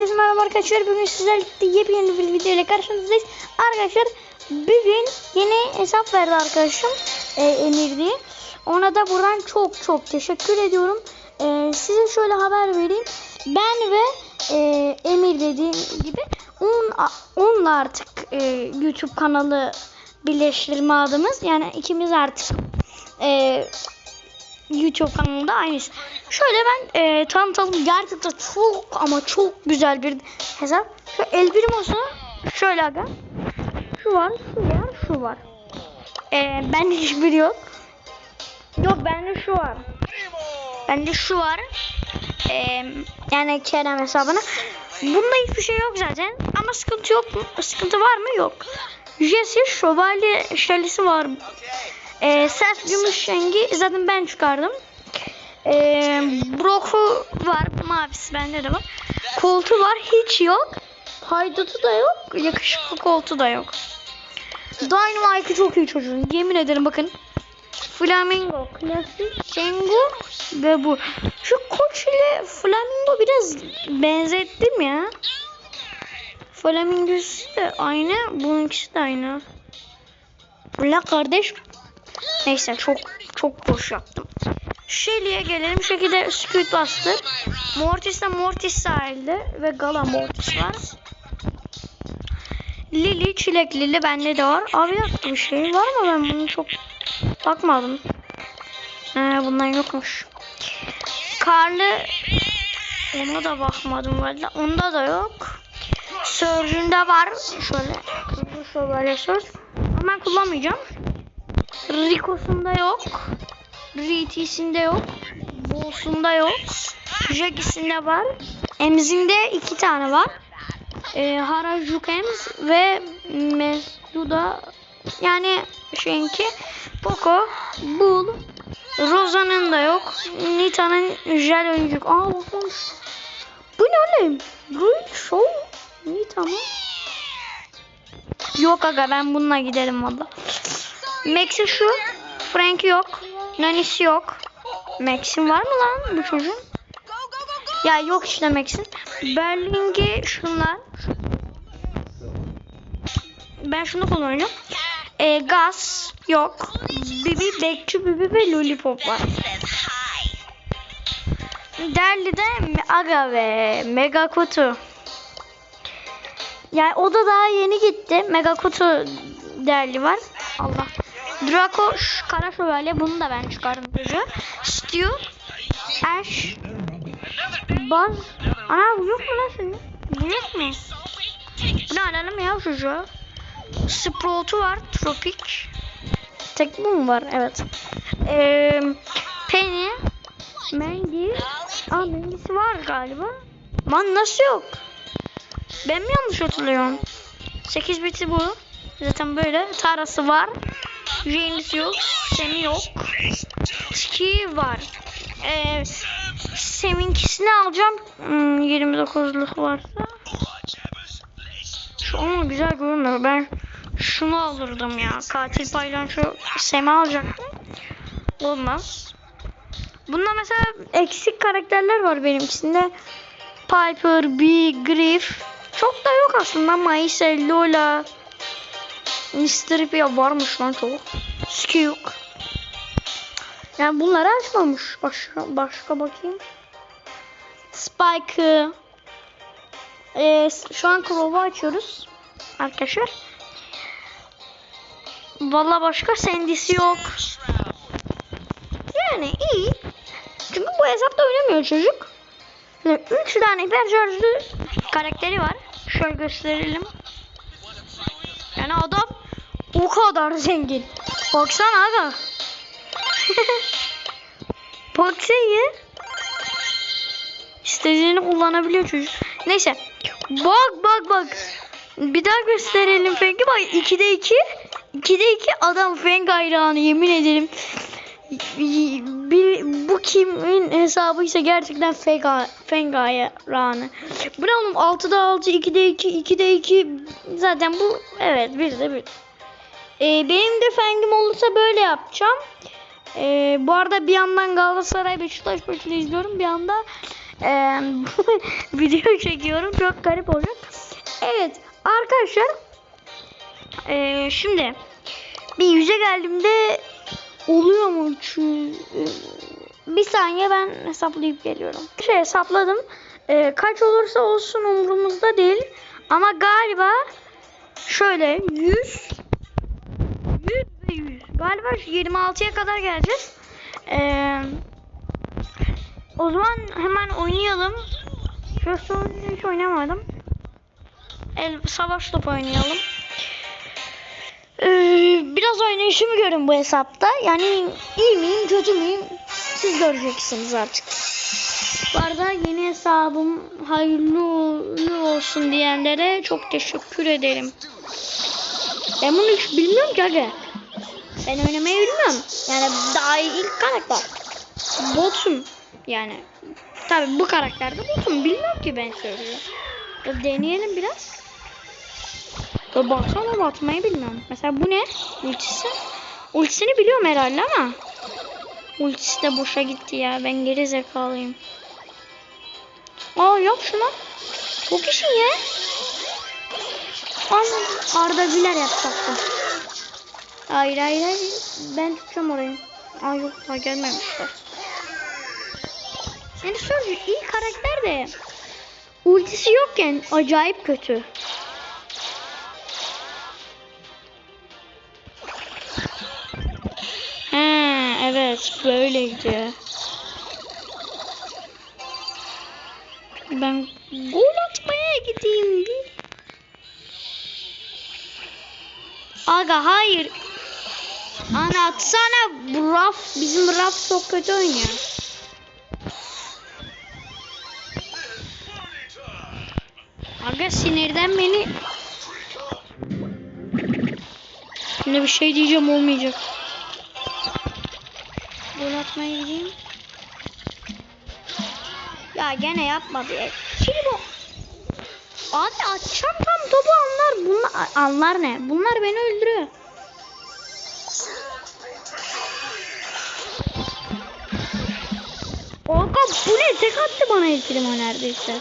Herkese merhaba arkadaşlar. Bugün sizlerle yepyeni bir video ile karşınızdayız. Arkadaşlar bugün yeni hesap verdi arkadaşım e, Emir diye. Ona da buradan çok çok teşekkür ediyorum. E, size şöyle haber vereyim. Ben ve e, Emir dediğim gibi on, onunla artık e, YouTube kanalı birleştirme adımız. Yani ikimiz artık e, YouTube kanalında aynısı. Şöyle ben e, tanıtalım. Gerçekten çok ama çok güzel bir hesap. Şu El Primo'su şöyle aga. Şu var, şu var, şu var. E, bende hiçbiri yok. Yok bende şu var. Bende şu var. E, yani Kerem hesabına. Bunda hiçbir şey yok zaten. Ama sıkıntı yok mu? Sıkıntı var mı? Yok. Jesse şövalye şalisi var. Ee, sert gümüş şengi zaten ben çıkardım. Ee, Brock'u var. Mavisi bende de var. Koltu var. Hiç yok. Haydutu da yok. Yakışıklı koltu da yok. Dynamite'ı çok iyi çocuğun. Yemin ederim bakın. Flamingo, klasik, Şengu ve bu. Şu koç ile Flamingo biraz benzettim ya. Flamingo'su da aynı, bununkisi de aynı. La kardeş. Neyse çok çok boş yaptım. Shelly'e gelelim. Şekilde Squid Buster. Mortis'te Mortis sahilde ve Gala Mortis var. Lily, Çilek Lily bende de var. Abi yaptı bir şey var mı? Ben bunu çok bakmadım. Ee, bundan yokmuş. Karlı ona da bakmadım valla. Onda da yok. Surge'ünde var. Şöyle. Şövalye Surge. Ama ben kullanmayacağım. Rico'sunda yok. RT'sinde yok. Bulls'unda yok. Jackie'sinde var. Emz'inde iki tane var. Ee, Harajuku Ems ve Mesduda yani şeyinki Poco, Bull, Rosa'nın da yok. Nita'nın jel oyuncuk. Aa bakın. Bu ne oğlum? Great Show. Nita mı? Yok aga ben bununla giderim valla. Max'i şu. Frank yok. Nanisi yok. Max'in var mı lan bu çocuğun? Ya yok işte Max'in. Berling'i şunlar. Ben şunu kullanıyorum. E, gaz yok. Bibi, Bekçi Bibi ve Lollipop var. Derli'de Aga ve Mega Kutu. Yani o da daha yeni gitti. Mega Kutu derli var. Allah. Draco kara şövalye bunu da ben çıkardım çocuğu. Stu, Ash, Buzz. Ana yok mu lan senin? Bu yok mu? Bunu alalım ya çocuğu. Sprout'u var. Tropik. Tek bu mu var? Evet. Ee, Penny. Mandy. Aa Mandy'si var galiba. Lan nasıl yok? Ben mi yanlış hatırlıyorum? 8 biti bu. Zaten böyle. Tarası var. James yok. Semi yok. Tiki var. Ee, Sem'inkisini alacağım. Hmm, 29'luk varsa. Şu ama güzel görünmüyor. Ben şunu alırdım ya. Katil paylan şu Sem'i alacaktım. Olmaz. Bunda mesela eksik karakterler var benimkisinde. Piper, B, Griff. Çok da yok aslında. Maisa, Lola, Mr. P varmış lan çok. Skuk. Yani bunları açmamış. Başka, başka bakayım. Spike'ı. Ee, şu an Crow'u açıyoruz. Arkadaşlar. Valla başka Sandy'si yok. Yani iyi. Çünkü bu hesapta oynamıyor çocuk. 3 tane hiper şarjlı karakteri var. Şöyle gösterelim. Yani adam o kadar zengin. Baksana aga. Baksana. İstediğini kullanabiliyor çocuk. Neyse. Bak bak bak. Bir daha gösterelim Feng'i. Bak 2'de 2. 2'de 2 adam Feng hayranı yemin ederim. Bir, bu kimin hesabıysa gerçekten Feng, Feng hayranı. Bu ne oğlum 6'da 6, 2'de 2, 2'de 2. Zaten bu evet 1'de 1. Ee, benim de Feng'im olursa böyle yapacağım. Ee, bu arada bir yandan Galatasaray Beşiktaş maçını izliyorum. Bir yanda Ee, video çekiyorum. Çok garip olacak. Evet arkadaşlar. ee, şimdi bir yüze geldiğimde oluyor mu? Şu, ee, bir saniye ben hesaplayıp geliyorum. Şey hesapladım. Ee, kaç olursa olsun umurumuzda değil. Ama galiba şöyle 100 100 ve 100. Galiba 26'ya kadar geleceğiz. Ee, o zaman hemen oynayalım. Oyunu hiç oynamadım. El savaş topu oynayalım. Ee, biraz oynayışımı görün bu hesapta. Yani iyi miyim kötü müyüm siz göreceksiniz artık. Bu arada yeni hesabım hayırlı olsun diyenlere çok teşekkür ederim. Ben bunu hiç bilmiyorum ki aga. Ben oynamayı bilmiyorum. Yani daha ilk karakter. Botum yani. Tabi bu karakterde botum. Bilmiyorum ki ben söylüyorum. Ya deneyelim biraz. Ya baksana batmayı bilmiyorum. Mesela bu ne? Ultisi. Ultisini biliyorum herhalde ama. Ultisi de boşa gitti ya. Ben geri zekalıyım. Aa yap şunu. Çok işin ya. Anladım. Arda Güler yapacaktım. Hayır hayır hayır. Ben tutacağım orayı. Aa yok daha gelmemişler. Yani şöyle iyi karakter de ultisi yokken acayip kötü. He evet böyleydi. Ben gol atmaya gideyim. Aga hayır. Ana atsana bu raf bizim raf çok kötü oynuyor. Aga sinirden beni Şimdi bir şey diyeceğim olmayacak. Gol atmaya gideyim. Ya gene yapmadı ya. Şimdi bu Abi atacağım tam topu anlar. Bunlar anlar ne? Bunlar beni öldürüyor. Aga bu ne? Tek attı bana ilk o neredeyse.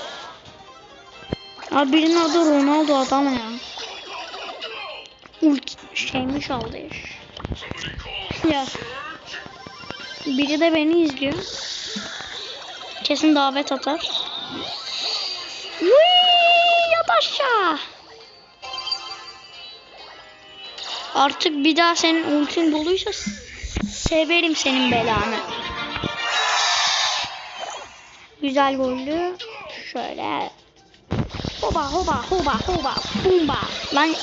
Abi birinin adı Ronaldo adam ya. Ult şeymiş aldı iş. Ya. Biri de beni izliyor. Kesin davet atar. Wii, yat aşağı. Artık bir daha senin ultin doluysa severim senin belanı. Güzel gollü. Şöyle. Hoba hoba hoba hoba bumba. Lan?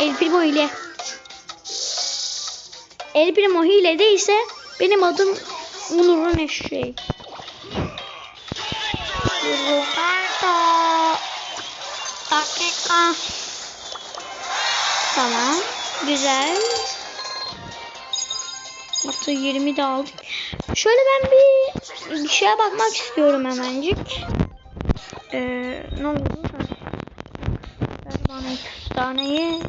El Primo hile. El Primo hile değilse benim adım Onur'un eşeği. Roberto. Dakika. Tamam. Güzel. Artı 20 de aldık. Şöyle ben bir, bir şeye bakmak istiyorum hemencik. Ee, ne oldu? Ver bana 200 taneyi.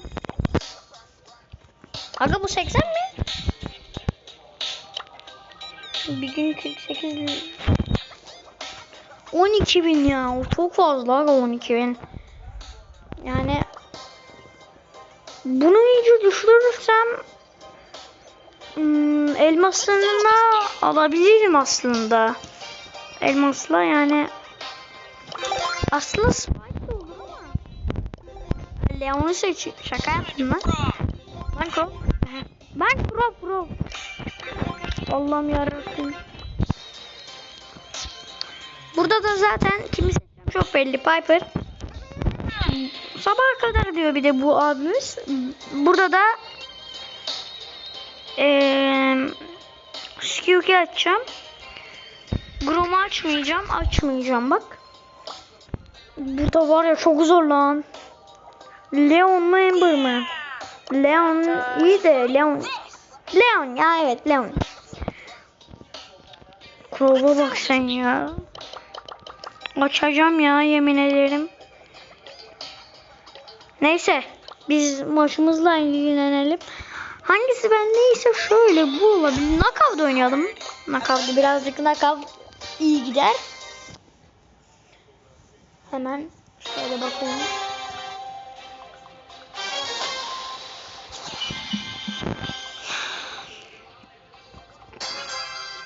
Aga bu 80 mi? Bir gün 48 12 bin ya. O çok fazla aga 12 bin. Yani bunu iyice düşürürsem hmm, elmaslarına alabilirim aslında. Elmasla yani aslında Spike olur ama Leon'u seç. Şaka yaptım lan. Lan Crow. Ben Crow Crow. Allah'ım yarabbim. Burada da zaten kimi seçeceğim çok belli. Piper. Sabaha kadar diyor bir de bu abimiz. Burada da eee Skewki açacağım. Grom'u açmayacağım. Açmayacağım bak. Burada var ya çok zor lan. Leon mu Ember mı? Leon iyi de Leon. Leon ya evet Leon. Crow'a bak sen ya. Açacağım ya yemin ederim. Neyse biz maçımızla ilgilenelim. Hangisi ben neyse şöyle bu olabilir. Knockout oynayalım. Knockout'u birazcık knockout iyi gider. Hemen şöyle bakayım.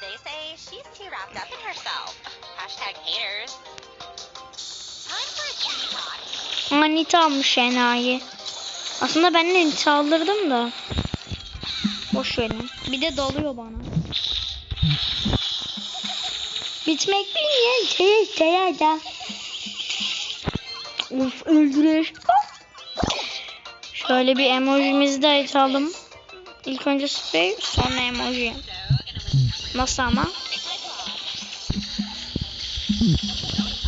They say she's too wrapped up in herself. Hashtag haters. Time for a tea talk. Manita almış enayi. Aslında ben de nita alırdım da. Boş verin. Bir de dalıyor bana. Bitmek bilmeyen şey şey da. Uf öldürür. Şöyle bir emojimizi de açalım. İlk önce sprey sonra emoji. Nasıl ama?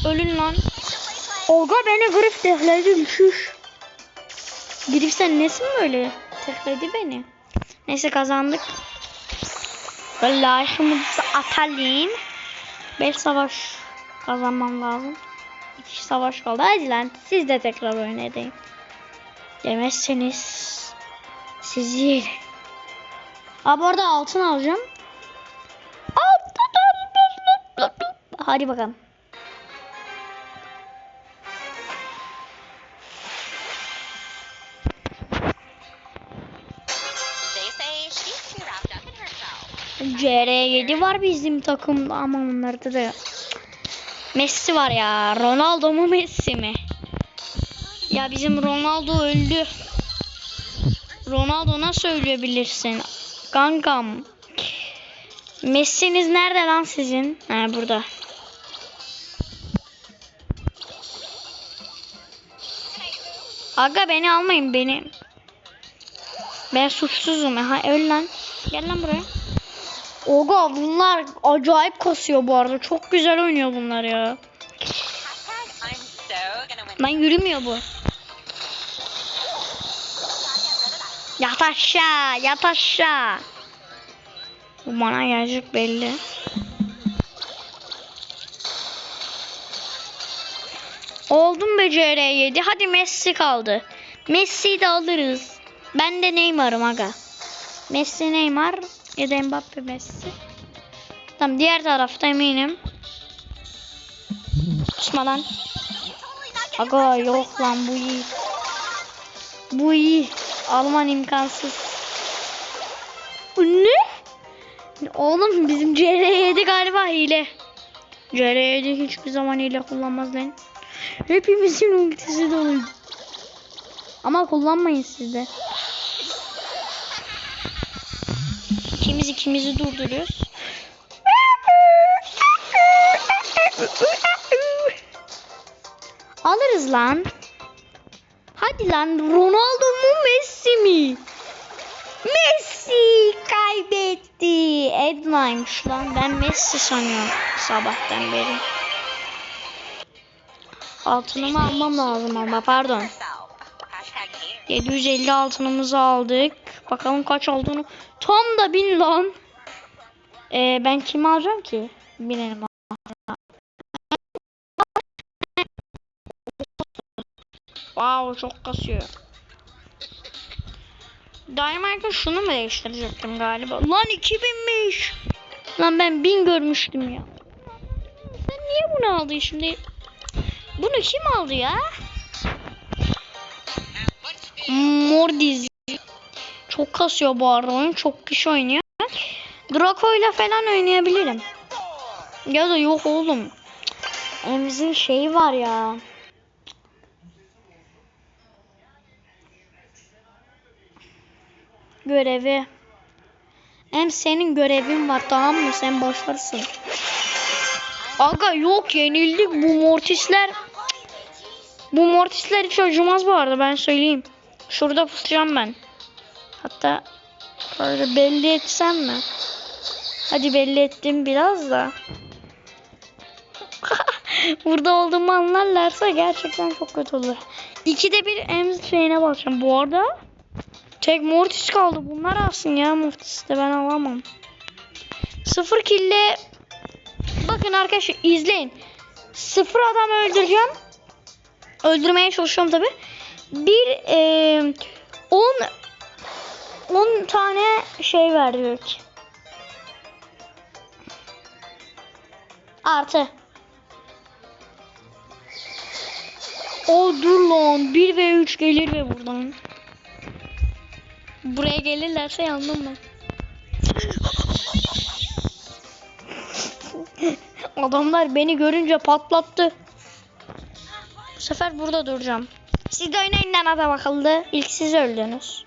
Ölün lan. Olga beni grif tehledi şuş. Grif sen nesin böyle? Tehledi beni. Neyse kazandık. Like'ımızı atalım. 5 savaş kazanmam lazım. 2 savaş kaldı. Hadi lan siz de tekrar oynayın. Demezseniz sizi yerim. Aa bu arada altın alacağım. Hadi bakalım. CR7 var bizim takımda ama onlarda da Messi var ya. Ronaldo mu Messi mi? Ya bizim Ronaldo öldü. Ronaldo nasıl ölebilirsin? Kankam. Messi'niz nerede lan sizin? Ha burada. Aga beni almayın beni. Ben suçsuzum. Ha öl lan. Gel lan buraya. Oga bunlar acayip kasıyor bu arada. Çok güzel oynuyor bunlar ya. Lan yürümüyor bu. Yat aşağı, yat aşağı. Bu bana gelecek belli. Oldum be CR7. Hadi Messi kaldı. Messi'yi de alırız. Ben de Neymar'ım aga. Messi Neymar ya da Mbappe Messi. Tamam diğer tarafta eminim. Kusma lan. Aga yok lan bu iyi. Bu iyi. Alman imkansız. Bu ne? Oğlum bizim CR7 galiba hile. CR7 hiçbir zaman hile kullanmaz lan. Hepimizin ultisi dolu. Ama kullanmayın siz de. İkimiz ikimizi durduruyoruz. Alırız lan. Hadi lan Ronaldo mu Messi mi? Messi kaybetti. Edna'ymış lan. Ben Messi sanıyorum sabahtan beri. Altınımı almam lazım ama pardon. Herself. Hashtag haters. 750 altınımızı aldık. Bakalım kaç olduğunu. Tam da bin lan. Ee, ben kimi alacağım ki? Binelim. Wow çok kasıyor. Dynamite'ın şunu mu değiştirecektim galiba? Lan 2000'miş. Lan ben 1000 görmüştüm ya. Sen niye bunu aldın şimdi? Bunu kim aldı ya? Mordiz. Çok kasıyor bu arada oyun. Çok kişi oynuyor. Draco ile falan oynayabilirim. Ya da yok oğlum. Emzin şeyi var ya. Görevi. Hem senin görevin var tamam mı? Sen başarsın. Aga yok yenildik bu mortisler. Bu mortisler hiç acımaz bu arada ben söyleyeyim. Şurada pusacağım ben. Hatta böyle belli etsem mi? Hadi belli ettim biraz da. Burada olduğumu anlarlarsa gerçekten çok kötü olur. İkide bir emz şeyine bakacağım. Bu arada tek Mortis kaldı. Bunlar alsın ya Mortis'i de ben alamam. Sıfır kille bakın arkadaşlar izleyin. Sıfır adam öldüreceğim. Öldürmeye çalışıyorum tabi. Bir eee 10 10 tane şey verdik. Artı. O dur lan 1 ve 3 gelir ve buradan. Buraya gelirlerse yandım ben. Adamlar beni görünce patlattı. Bu sefer burada duracağım. Siz de oynayın lan adam akıllı. İlk siz öldünüz.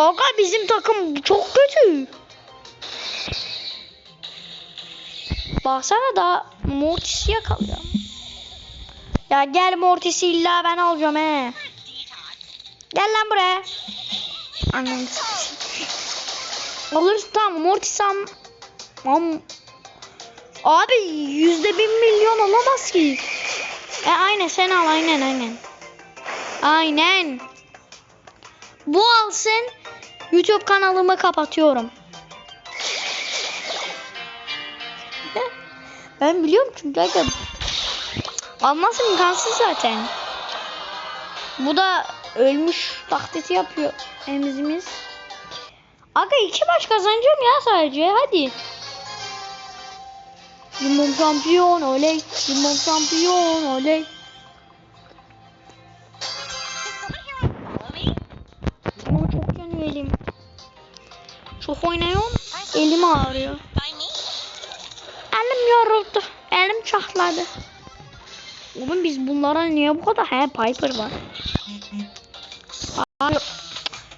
Aga bizim takım çok kötü. Baksana da Mortis'i yakalıyor. Ya gel Mortis'i illa ben alacağım he. Gel lan buraya. Annem. Alırız tamam Mortis am. am. Abi yüzde bir milyon olamaz ki. E aynen sen al aynen aynen. Aynen. Bu alsın. YouTube kanalımı kapatıyorum. Ben biliyorum çünkü aga. Alması imkansız zaten. Bu da ölmüş taklidi yapıyor emzimiz. Aga iki maç kazanacağım ya sadece hadi. Limon şampiyon oley. Limon şampiyon oley. Çok oynuyorum. Elim ağrıyor. Elim yoruldu. Elim çatladı. Oğlum biz bunlara niye bu kadar? He Piper var. Ay,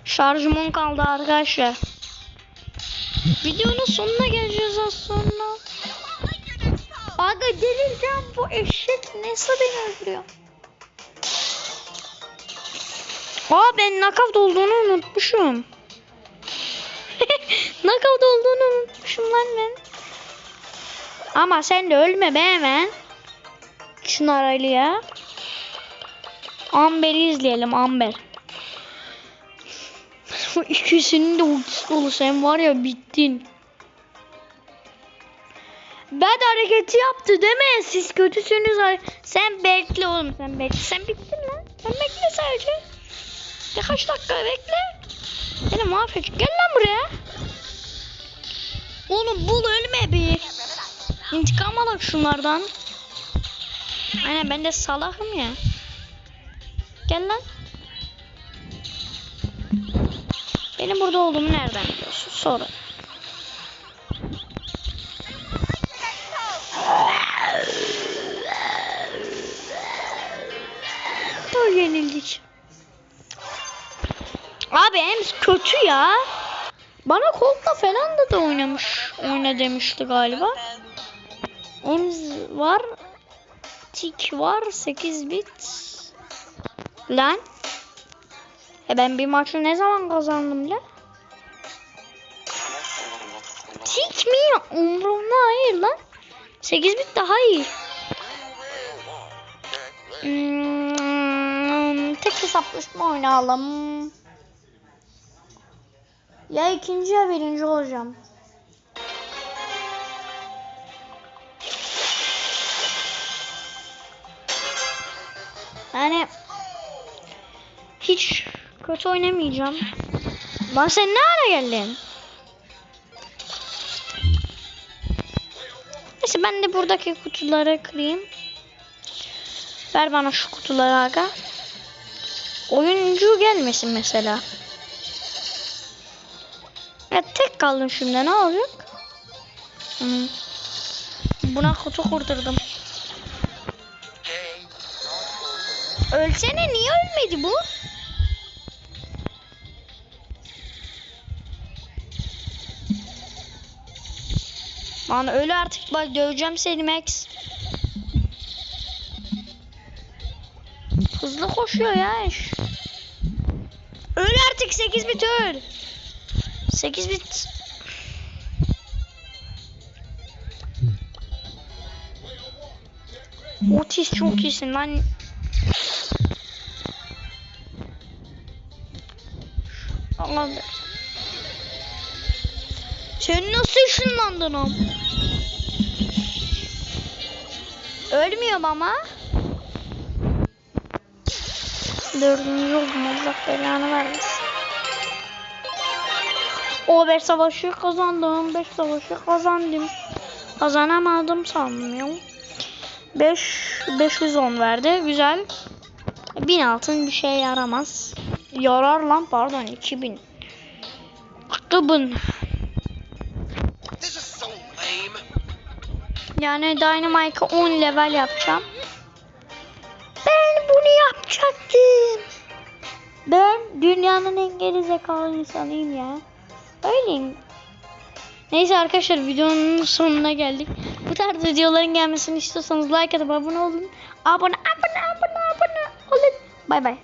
Şarjımın kaldı arkadaşlar. Videonun sonuna geleceğiz az sonra. Aga delireceğim bu eşek nasıl beni öldürüyor? Aa ben knockout olduğunu unutmuşum. Knockout olduğunu unutmuşum lan ben. Ama sen de ölme be hemen. Şunu araylı ya. Amber'i izleyelim Amber. Bu ikisinin de ultisi dolu. Sen var ya bittin. Ben hareketi yaptı değil mi? Siz kötüsünüz. Sen bekle oğlum sen bekle. Sen bittin lan. Sen bekle sadece. Birkaç dakika bekle. Seni mahvedecek. Gel lan buraya. Oğlum bul ölme bir. İntikam alak şunlardan. Aynen ben de salakım ya. Gel lan. Benim burada olduğumu nereden biliyorsun? Sorun. Dur yenildik. Abi Ems kötü ya. Bana Colt'la falan da da oynamış. Oyna demişti galiba. Ems var. Tik var. 8 bit. Lan. E ben bir maçı ne zaman kazandım la? Tik mi? Umurumda hayır lan. 8 bit daha iyi. Hmm, tek hesaplaşma oynayalım. Ya ikinci ya birinci olacağım. Yani hiç kötü oynamayacağım. Lan sen ne ara geldin? Neyse ben de buradaki kutuları kırayım. Ver bana şu kutuları aga. Oyuncu gelmesin mesela. Ya tek kaldım şimdi ne olacak? Hmm. Buna kutu kurdurdum. Ölsene niye ölmedi bu? Lan öyle artık bak döveceğim seni Max. Hızlı koşuyor ya. Öl artık 8 bit öl. 8 bit. Otis çok iyisin lan. Allah'ım. Sen nasıl ışınlandın o? Ölmüyorum ama. Dördüncü oldum Allah belanı vermesin. O 5 savaşı kazandım. 5 savaşı kazandım. Kazanamadım sanmıyorum. 5 510 verdi. Güzel. 1000 altın bir şey yaramaz. Yarar lan pardon 2000. 2000. This is so lame. Yani Dynamite'ı 10 level yapacağım. Ben bunu yapacaktım. Ben dünyanın en geri zekalı insanıyım ya. Öyleyim. Neyse arkadaşlar videonun sonuna geldik. Bu tarz videoların gelmesini istiyorsanız like atıp abone olun. Abone abone abone abone olun. Bay bay.